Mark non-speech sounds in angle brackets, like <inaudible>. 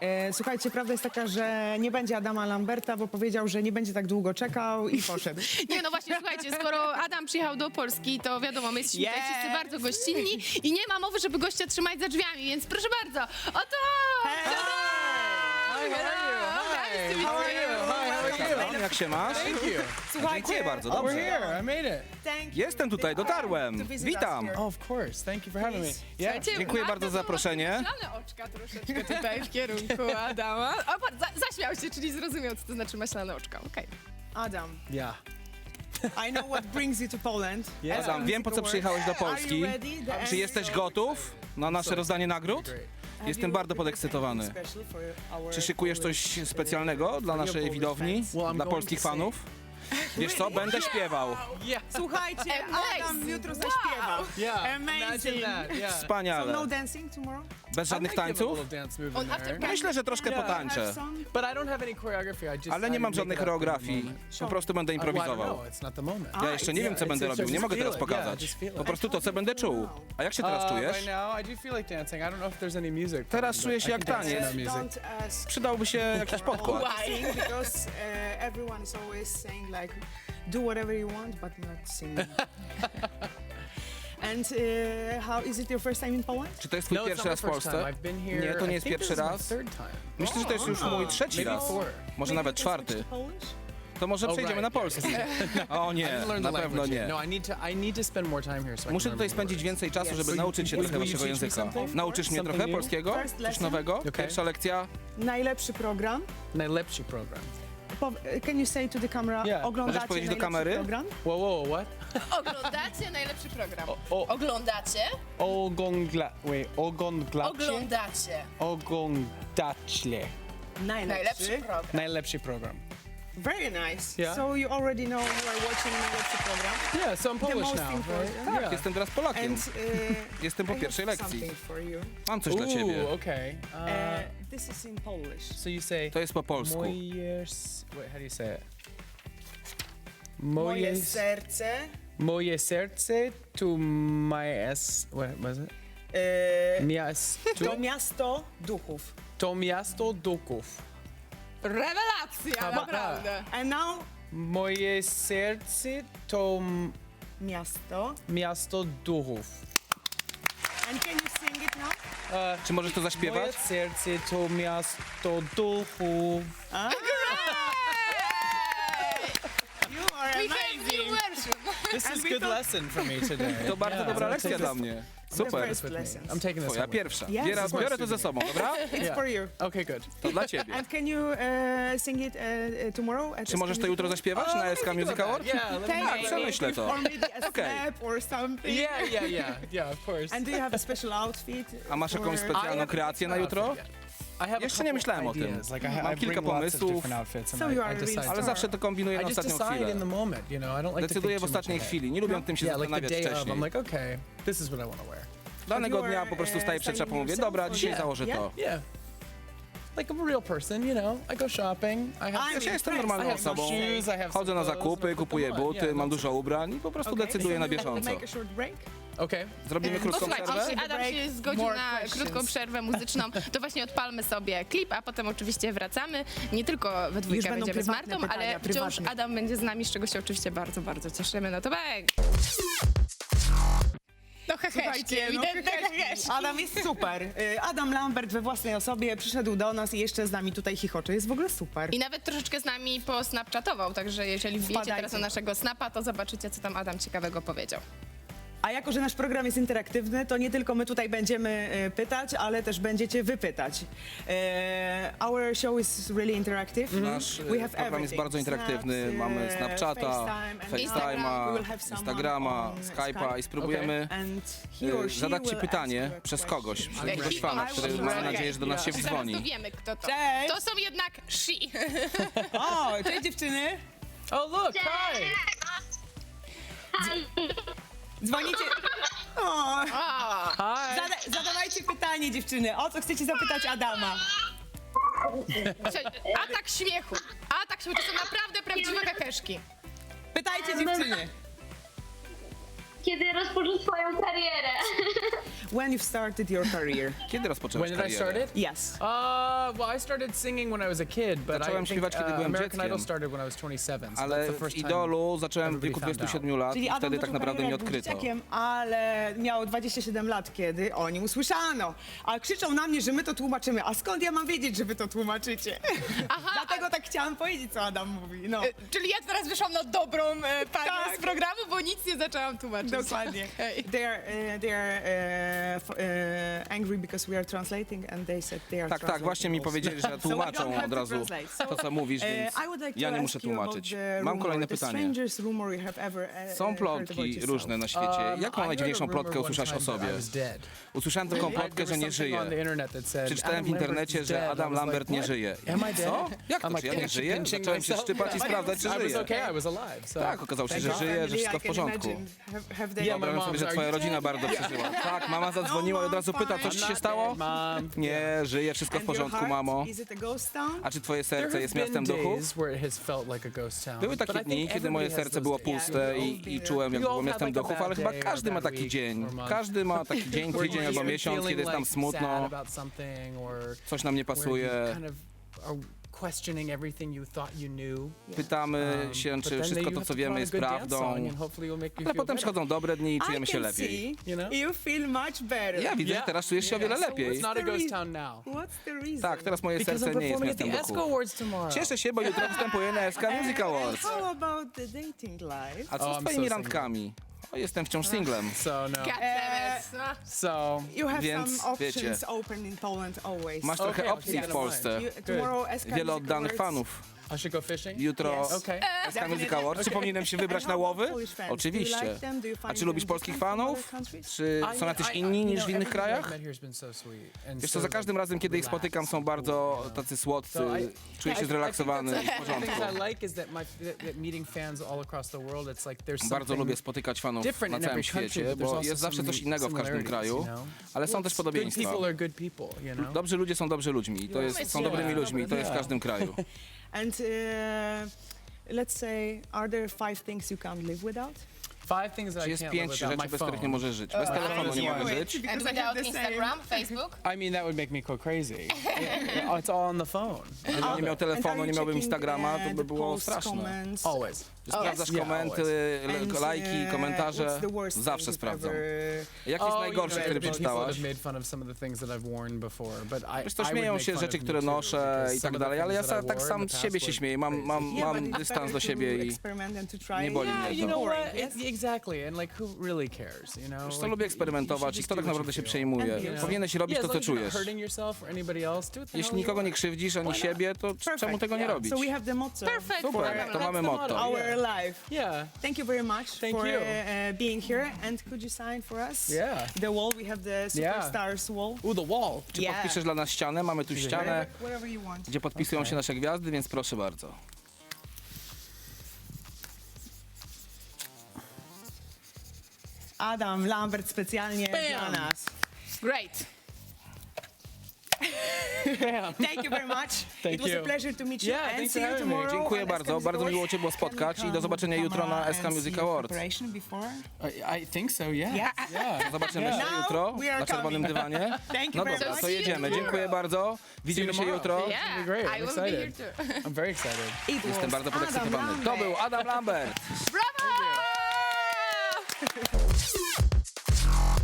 E, słuchajcie, prawda jest taka, że nie będzie Adama Lamberta, bo powiedział, że nie będzie tak długo czekał i poszedł. <laughs> Nie, no właśnie, słuchajcie, skoro Adam przyjechał do Polski, to wiadomo, my jesteśmy tutaj Yes. wszyscy bardzo gościnni i nie ma mowy, żeby gościa trzymać za drzwiami, więc proszę bardzo, oto! How are you? Hi. How are you? Hi, how are you? Jak się masz? Thank you. Słuchajcie, Dziękuję bardzo, We're dobrze. here. I made it. thank you. Jestem tutaj, dotarłem. Witam. Oh, of course. Thank you for having me. Yeah. Słuchajcie, Dziękuję bardzo za ma zaproszenie. Maślane oczka troszeczkę tutaj w kierunku <laughs> Adama. O, patrz, za, zaśmiał się, czyli zrozumiał, co to znaczy maślane oczka. Okej. Adam, Yeah. I know what brings you to Poland. <laughs> Yeah. Adam, wiem po co przyjechałeś do Are you Polski. ready? The Czy jesteś gotów na nasze rozdanie nagród? Great. Jestem bardzo podekscytowany. Czy szykujesz coś specjalnego dla naszej widowni, dla polskich fanów? Wiesz co, będę śpiewał. Yeah. Słuchajcie, Adam jutro zaśpiewał. Yeah. Amazing. That. Yeah. So Wspaniale. no dancing tomorrow? Bez żadnych tańców? Myślę, że troszkę potańczę. Ale nie mam żadnych choreografii. Po prostu będę Uh, improwizował. Ja jeszcze nie wiem, co będę robił. Nie mogę teraz pokazać. Po prostu to, co będę czuł. A jak się teraz Uh, czujesz? Teraz czuję się jak taniec. ask Przydałby się jakiś podkład. Because uh, everyone is always saying like, do whatever you want, but not sing. <laughs> And uh, how is it your first time in Poland? Czy to jest twój No, it's pierwszy not raz w first Polsce? time. I've been here. Nie, to nie I jest think pierwszy this is my raz. third time. Myślę, że to jest już mój trzeci Maybe raz. four. Może Maybe nawet you can switch czwarty. to Polish? To może Oh, przejdziemy right. na polski. <laughs> O I nie, didn't learn na pewno language nie. No, I need to. I need to spend more time here. So I Muszę can tutaj more spędzić words. więcej czasu, żeby Yes. nauczyć się Will trochę you waszego teach me języka. something? Nauczysz mnie Something trochę new? polskiego? First Coś lesson. nowego? Okay. Pierwsza lekcja? Najlepszy program. Najlepszy program. Po, can you say to the camera, Yeah. oglądacie powiedzieć do najlepszy kamery? program? Whoa, whoa, what? Oglądacie najlepszy program. o- Oglądacie? Ogongla... Wait, ogonglacie? Oglądacie. Oglądacie. Najlepszy program. Najlepszy program. Very nice. Yeah. So you already know you are watching najlepszy program. Yeah, so I'm Polish most now, important. right? Tak, Yeah. Jestem teraz Polakiem. And uh, <laughs> Jestem po I pierwszej have lekcji. something for you. Mam coś dla ciebie. Ooh, okay. Uh, Uh, this is in Polish. so you say... To jest po polsku. Moje... s- Wait, how do you say it? Moje Moje, serce. Moje serce to my s... What was it? Uh, Mias... to To, miasto duchów. to miasto duchów. Rewelacja, Chyba naprawdę. And now Moje serce to m- miasto. miasto duchów. And can you sing it now? Uh, Czy możesz to moje zaśpiewać? serce to miasto duchów. You are We have new amazing. version. This is good lesson for me today. To bardzo dobra lekcja dla mnie. Super. first. I'm taking this Twoja pierwsza. Yes, Biera, biorę to ze sobą, dobra? <laughs> It's Yeah. for you. Okay, good. To dla ciebie. And can you uh, sing it uh, uh, tomorrow? At Czy możesz to jutro zaśpiewać Uh, na SK Music Award? Yeah, let me Thank Tak, przemyślę to. Or maybe a Okej. snap or something. Yeah, yeah, yeah, yeah, of course. And do you have a special outfit? A masz jakąś specjalną kreację na jutro? I Jeszcze nie myślałem o tym. I, Mam I kilka pomysłów. I, I Ale zawsze to kombinuję I na ostatnią chwilę. I Decyduję w ostatniej chwili. Nie lubię tym się zastanawiać wcześniej. I. Danego dnia po prostu staję przed szafą mówię, yourself dobra, dzisiaj założę to. Like I'm a real person, you know. I go shopping. I have, Wiesz, ja jestem normalną I osobą. shoes, I have Chodzę na zakupy, I put kupuję buty, Yeah, mam dużo ubrań i po prostu Okay, decyduję na bieżąco. Okay. Zrobimy No krótką słuchajcie, przerwę? jeśli Adam się zgodził More na questions. krótką przerwę muzyczną, to właśnie odpalmy sobie klip, a potem oczywiście wracamy. Nie tylko we dwójkę będą będziemy z prywatne Martą, pytania, ale wciąż prywatne. Adam będzie z nami, z czego się oczywiście bardzo, bardzo cieszymy. No to bang! No heheszki, Słuchajcie, no, ewidentne heheszki. Adam jest super. Y, Adam Lambert we własnej osobie przyszedł do nas i jeszcze z nami tutaj chichocze. Jest w ogóle super. I nawet troszeczkę z nami posnapchatował, także jeżeli wbijecie Wpadajcie. teraz na naszego snapa, to zobaczycie, co tam Adam ciekawego powiedział. A jako, że nasz program jest interaktywny, to nie tylko my tutaj będziemy e, pytać, ale też będziecie wypytać. E, our show is really interactive. Nasz e, We have program jest bardzo interaktywny. Snaps, Mamy e, Snapchata, FaceTime and FaceTime'a, we will have someone Instagrama, on Skype'a Skype. i spróbujemy And he or e, she zadać Ci will pytanie ask you a przez question. kogoś, przez jakiegoś fana, I który will mam try. nadzieję, że do nas się. Zaraz to wiemy, kto to. Cześć! To są jednak she. <laughs> O, cześć dziewczyny! Oh look, hi. Dzwonicie... O, O, Hi. zada zadawajcie pytanie dziewczyny. O co chcecie zapytać Adama? Atak śmiechu. Atak śmiechu, to są naprawdę prawdziwe heheszki. Pytajcie dziewczyny. kiedy rozpoczął swoją karierę. when you've started your career. Kiedy rozpocząłeś When did I karierę? start it? Yes. Uh, well, I started singing when I was a kid, but Zacząłem I think śpiewać, kiedy uh, byłem American dzieckiem. Idol started when I was 27. So Ale that's the w first time. Idolu zacząłem w everybody wieku found 27 lat Czyli i Adam wtedy tak naprawdę mnie odkryto. dzieciakiem, ale miał 27 lat, kiedy o nim usłyszano. A krzyczą na mnie, że my to tłumaczymy. A skąd ja mam wiedzieć, że wy to tłumaczycie? <laughs> Dlatego tak chciałam powiedzieć, co Adam mówi. No, E, Czyli ja teraz wyszłam na dobrą e, panią Tak. z programu, bo nic nie zaczęłam tłumaczyć. dokładnie. <laughs> They are, uh, they are uh, f- uh, angry because we are translating and they said they are Tak, tak, właśnie mi powiedzieli, że <laughs> tłumaczą od razu to, co mówisz, Uh, więc ja nie muszę tłumaczyć. Mam kolejne pytanie. uh, Są plotki różne na świecie. Um, Jaką najdziwniejszą plotkę usłyszałeś o sobie? Usłyszałem taką plotkę, że nie żyje. Przeczytałem w internecie, że. Adam Lambert nie żyje. Co? Jak to, czy ja nie żyję? Zacząłem się szczypać i sprawdzać, czy żyję. Tak, okazało się, że żyje, że wszystko w porządku. Wyobrażam sobie, że twoja rodzina bardzo <laughs> przeżyła. Tak, mama zadzwoniła i od razu pyta, coś ci się stało? Nie, żyje, wszystko w porządku, mamo. A czy twoje serce jest miastem duchów? Były takie dni, kiedy moje serce było puste i, i czułem, jak było miastem duchów, ale chyba każdy ma taki <laughs> dzień. Każdy ma taki dzień, tydzień albo miesiąc, kiedy jest tam smutno, coś nam nie pasuje. Questioning everything you thought you knew. Pytamy Um, się, but czy wszystko you to, have co to wiemy, put on jest a good dance song prawdą. and hopefully it'll make you Ale feel potem better. przychodzą dobre dni i czujemy I się can lepiej. see You know? feel much better. Ja widzę, że teraz czujesz się o wiele So lepiej. It's not a the ghost town now. What's the reason? Tak, teraz moje Because serce I'm nie jest performing at miastem the ESCO duchów. Awards tomorrow. Cieszę się, bo jutro występuję na SK <laughs> Music Awards. How about the dating life? A co Oh, z I'm twoimi so randkami? Jestem wciąż singlem. <laughs> So no. No. So You have Więc some options wiecie. open in Poland always. Masz Okay, trochę opcji w Polsce. You, tomorrow SK Wiele Music oddanych Awards. fanów. I should go fishing. Jutro Yes. Okay. SK Music Awards. Czy powinienem się wybrać na łowy? Oczywiście. A czy lubisz polskich fanów? Czy są jacyś inni niż w innych krajach? Wiesz co, za każdym razem, kiedy ich spotykam, są bardzo tacy słodcy, So I- czuję się zrelaksowany, w porządku. Bardzo lubię spotykać fanów different na in całym every country, świecie, but there's bo also jest zawsze some coś innego w każdym similarities, kraju, you know? ale są też Good podobieństwa. people are good people, you know. Dobrzy ludzie są dobrzy ludźmi, to jest, są dobrymi ludźmi, to jest w każdym kraju. <laughs> And uh, let's say, are there five things you can't live without? Five things that Czy I jest can't pięć live without rzeczy, my bez których nie phone. możesz żyć? Bez telefonu nie mogę żyć. And without. Instagram, Facebook? I mean, that would make me go crazy. <laughs> Yeah, it's all on the phone. I Gdybym nie miał telefonu, nie miałbym Instagrama, to by było straszne. Always. Sprawdzasz Yeah, komenty, le- lajki, uh, komentarze, zawsze sprawdzam. Jaki jest najgorszy, który przeczytałaś? Wiesz, to śmieją się rzeczy, które noszę i tak dalej, ale ja sa- tak sam z siebie się śmieję. Mam, dystans do siebie i nie boli mnie You know what? Exactly, and like who really cares, you know? Wiesz you- you eksperymentować i kto tak naprawdę się przejmuje. And you. Powinieneś robić Yeah, to, co czujesz. Jeśli you nikogo nie want. krzywdzisz, ani siebie, to Perfect. czemu tego nie Yeah. robić? So we have the motto Perfect. Super, to mamy the motto. our Yeah. life. Yeah. Thank you very much Thank for you. Uh, being here. And could you sign for us? Yeah. The wall. We have the superstars wall. Ooh, the wall. Czy Yeah. podpiszesz dla nas ścianę? Mamy tu ścianę, Wherever, wherever you want. gdzie podpisują Okay. się nasze gwiazdy, więc proszę bardzo. Adam Lambert specjalnie Bam. dla nas. Great. Thank you very much. Thank It was a you. pleasure to meet you Yeah, and thanks see for you having me. tomorrow Dziękuję on bardzo, SK bardzo Music miło Cię było spotkać i do come zobaczenia jutro na camera SK and Music see your Awards. preparation before? I, I think so, yeah. Yeah. <laughs> Yeah. Zobaczymy Yeah. się Now jutro we are na czerwonym coming. dywanie. <laughs> Thank you No very dobra, much. to jedziemy. Dziękuję bardzo. Widzimy się tomorrow. jutro. Yeah, great. I I'm will be here excited. too. I'm very excited. It Jestem bardzo Adam podekscytowany. To Lambert. był Adam Lambert. Brawo!